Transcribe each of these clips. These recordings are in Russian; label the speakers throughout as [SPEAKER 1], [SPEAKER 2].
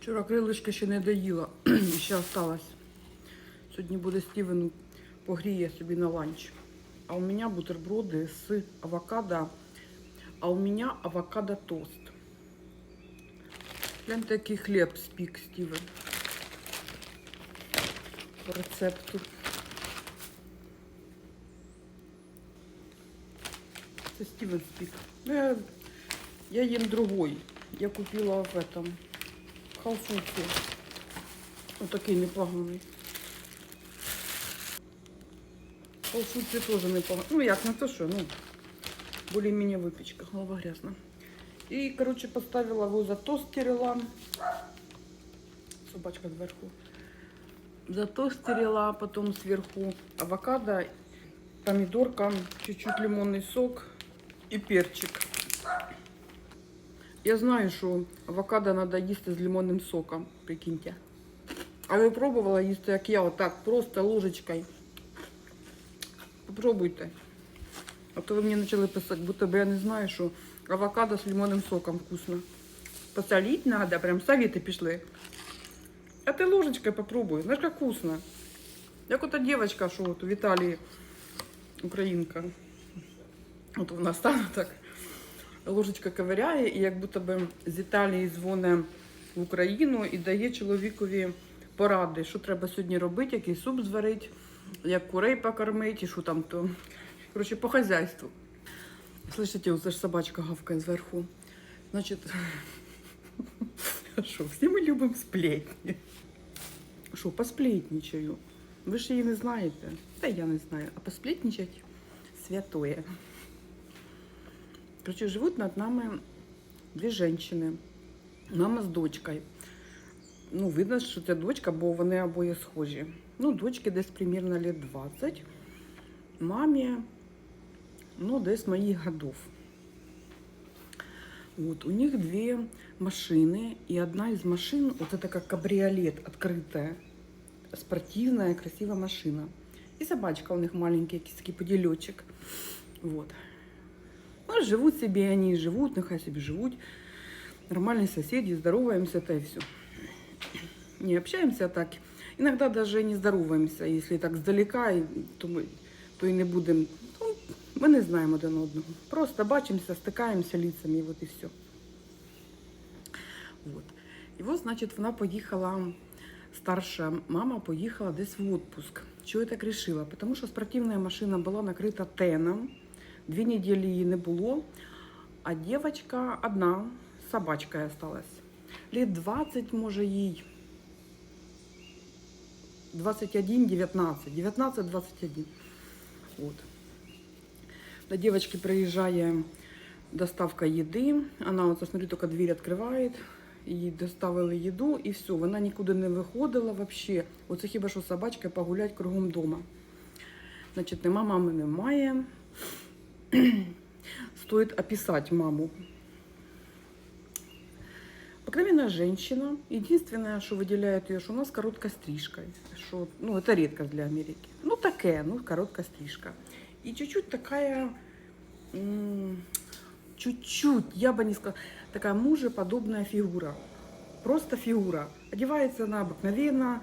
[SPEAKER 1] Вчора крилишки ще не доїла, ще осталось. Сьогодні буде Стівен погріє собі на ланч. А у мене бутерброди з авокадо, а у мене авокадо тост. Гляньте, який хліб спік Стівен. По рецепту. Це Стівен спік. Я, я їм другой. Я купила в этом халфуці. Отакий непоганий. Халфуці теж непоганий. Ну як, не то що, ну, более-менее выпечка, голова грязна. И, короче, поставила его за тостерила. Собачка сверху. Затостерила, потом сверху авокадо, помидорка, чуть-чуть лимонный сок и перчик. Я знаю, що авокадо треба їсти з лимонним соком, прикиньте. А ви пробувала їсти, як я, отак, просто ложечкою. Попробуйте. А то ви мені почали писати, будто би я не знаю, що авокадо з лимонним соком вкусно. Посолить надо, прям советы пішли. А ти ложечкою попробуй, знаєш, як вкусно. Як ота дівчинка, що от у Віталії, українка. От вона стане так. Ложечка ковиряє, і як будто би з Італії дзвоне в Україну і дає чоловікові поради, що треба сьогодні робити, який суп зварити, як курей покормити, і що там то. Коротше, по хазяйству. Слышите, оце ж собачка гавкає зверху. Значить, що, всі ми любимо сплетні. Що, посплетничаю. Ви ж її не знаєте. Та я не знаю. А посплетничать святое. Короче, живут над нами дві жінки. Мама з дочкою. Ну, видно, що це дочка, бо вони обоє схожі. Ну, дочки десь примерно лет 20. Мамі, ну, десь моїх годов. Вот, у них две машины, и одна из машин, вот это как кабриолет, открытая, спортивная, красивая машина. И собачка у них маленький, киски поделечек. Вот. Ну, живут себе они, живут, нехай себе живут. Нормальные соседи, здороваемся, это и все. Не общаемся так. Иногда даже не здороваемся, если так сдалека, и- то, ми, то і не будемо. Ну, ми не знаємо один одного. Просто бачимося, стикаємося лицами, і от і все. Вот. І от, значить, вона поїхала, старша мама поїхала десь в отпуск. Чого я так вирішила? Тому що спортивна машина була накрита теном, Дві неділі її не було, а дівчинка одна, з собачкою осталась. Лет 20, може, їй. 21, 19. 19, 21. Вот. До девочки приезжая доставка еды. Она, вот, смотрю, только дверь открывает. Їй доставили їду і все, вона нікуди не виходила взагалі. Оце хіба що собачка погулять кругом дома. Значить, нема мами немає. Стоит описать маму. Обыкновенная женщина. Единственное, что выделяет ее, что у нас короткая стрижка. Что, ну, это редкость для Америки. Ну, такая, ну, короткая стрижка. И чуть-чуть такая, чуть-чуть, я бы не сказала, такая мужеподобная фигура. Просто фигура. Одевается она обыкновенно,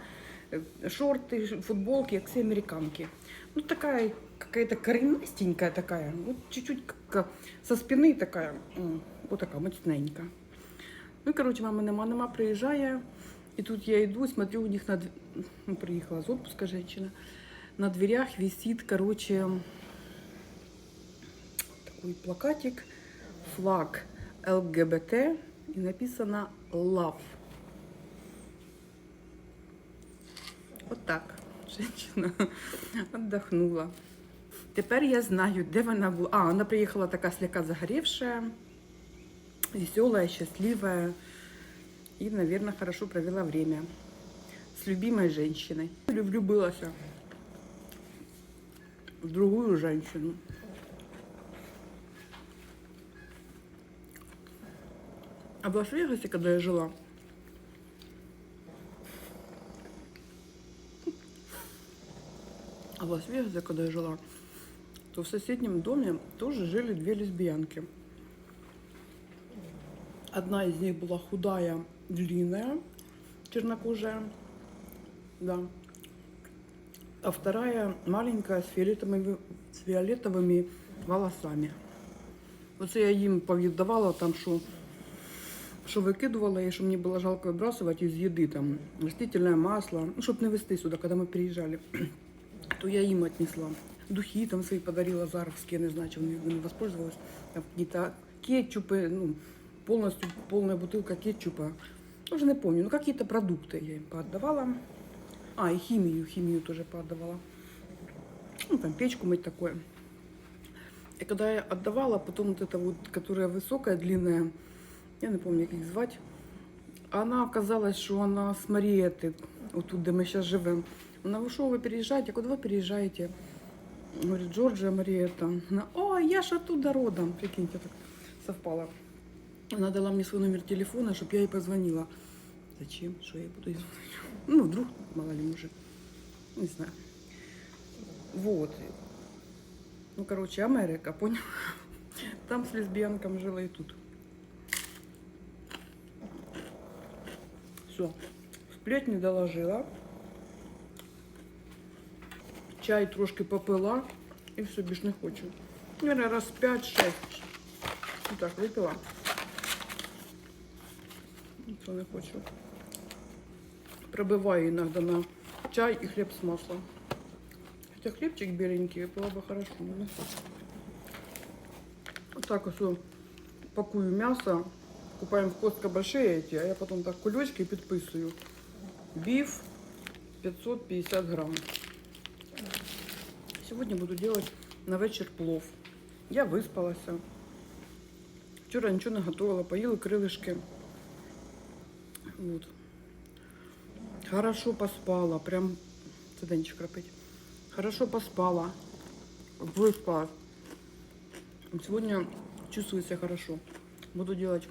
[SPEAKER 1] э, шорты, футболки, все американки. Ну, такая какая-то коренастенькая такая, вот чуть-чуть как со спины такая, м, вот такая мощненькая. Ну, і, коротше, мами нема, нема, приїжджає. І тут я йду, смотрю, у них на дв... ну, приїхала з отпуска женщина. На дверях висит, короче, такой плакатик, флаг ЛГБТ, і написано Love. Вот так. Женщина отдохнула. Тепер я знаю, де вона була. А, вона приїхала така слегка загоревшая веселая, счастливая и, наверное, хорошо провела время с любимой женщиной. Влюбилась в другую женщину. А в Лас-Вегасе, когда я жила, а в Лас-Вегасе, когда я жила, то в соседнем доме тоже жили две лесбиянки. Одна из них была худая, длинная, чернокожая. Да. А вторая маленькая с фиолетовыми, с фиолетовыми волосами. Оце я їм повіддавала там, що, що викидувала, і що мені було жалко вибрасувати із їди, там, растительне масло, ну, щоб не везти сюди, коли ми приїжджали. То я їм віднесла. Духи там свої подарила заровські, не знаю, чи вони ними воспользовались. Там какие-то кетчупы, ну, полностью полная бутылка кетчупа. Уже не помню, ну какие-то продукты я им поотдавала. А, и химию, химию тоже поотдавала. Ну, там печку мыть такое. И когда я отдавала, потом вот эта вот, которая высокая, длинная, я не помню, как их звать, она оказалась, что она с Мариеты, вот тут, где мы сейчас живем. Она, вы что, вы переезжаете? Куда вы переезжаете? Говорит, Джорджия Мариетта. Она, о, я ж оттуда родом. Прикиньте, так совпало. Она дала мне свой номер телефона, чтобы я ей позвонила. Зачем? Что я буду звонить? Ну, вдруг, мало ли, мужик. Не знаю. Вот. Ну, короче, Америка, понял? Там с лесбиянком жила и тут. Все. Сплетни доложила. Чай трошки попила і все, більш не хочу. Наверное, раз 5-6. Ну так, випила. Нічого не хочу. Пробиваю иногда на чай и хлеб с маслом. Хотя хлебчик беленький, было бы хорошо, но не хочу. Вот так вот пакую мясо. Купаем в Костка большие эти, а я потом так кулечки підписую. Биф 550 грамм. Сегодня буду делать на вечер плов. Я виспалася. Вчора нічого не готувала, поїли крилишки. Вот. Хорошо поспала, прям це денчик. Хорошо поспала, выспалась. Сегодня чувствую себя хорошо. Буду делать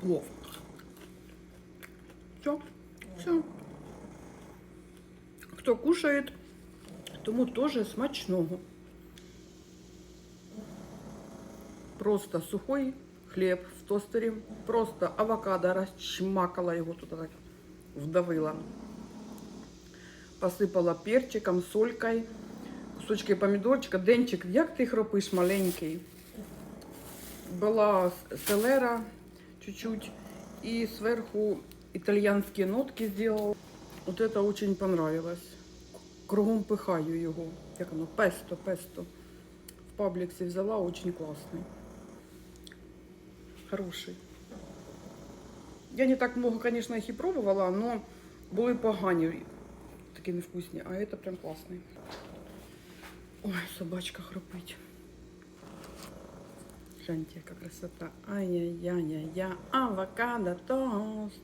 [SPEAKER 1] плов. Все, все. Кто кушает, тому тоже смачного. Просто сухой хліб в тостері, просто авокадо розчмакала його тут так вдавила. Посипала перчиком, солькою, кусочки помідорчика. Денчик, як ти хропиш маленький? Была селера чуть-чуть и сверху итальянские нотки сделал. Вот это очень понравилось. Кругом пихаю його. Як воно? Песто, песто. В пабліксі взяла, очень классный. Хороший. Я не так много, конечно, их и пробовала, но були погані, такі невкусні, а это прям классный. Ой, собачка храпить. Гляньте, яка красота. Ай-яй-яй-яй-яй. Авокадо тост.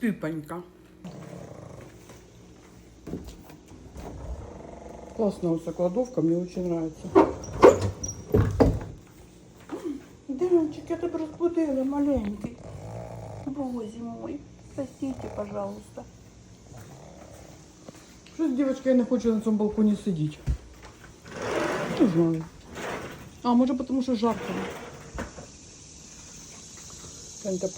[SPEAKER 1] Пипонька. Классная вот эта кладовка, мне очень нравится. Димчик, я тебе розбудила маленький. Боже мой, сосите, пожалуйста. Щось, дівчатка, я не хочу на цьому балконі сидіти. Не знаю. А, може, тому що жарко. Там та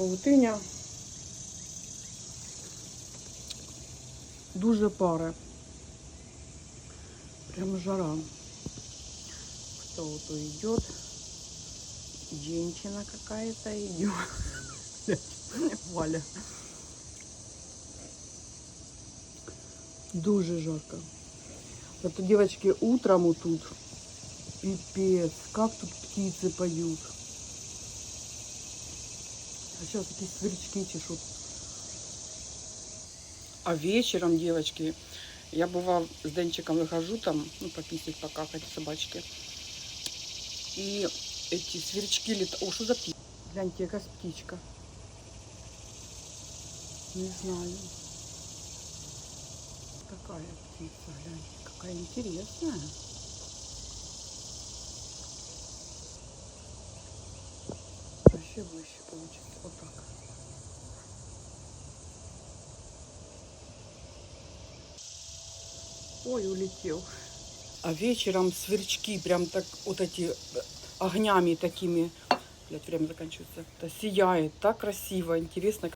[SPEAKER 1] Дуже паре. Прям жара. Кто то идет? Женщина какая-то идет. Валя. Дуже жарко. Это девочки утром вот тут. Пипец, как тут птицы поют. А сейчас такие сверчки чешут. А вечером, девочки, я бывал с Денчиком выхожу там, ну, пописать, покакать собачки. И эти сверчки летают. О, что за птица? Гляньте, какая птичка. Не знаю. Какая птица, гляньте, какая интересная. Вообще выше получится. Вот так. Ой, улетел. А вечером сверчки прям так вот эти э, огнями такими Блять, время заканчивается. Да сияет, так красиво, интересно.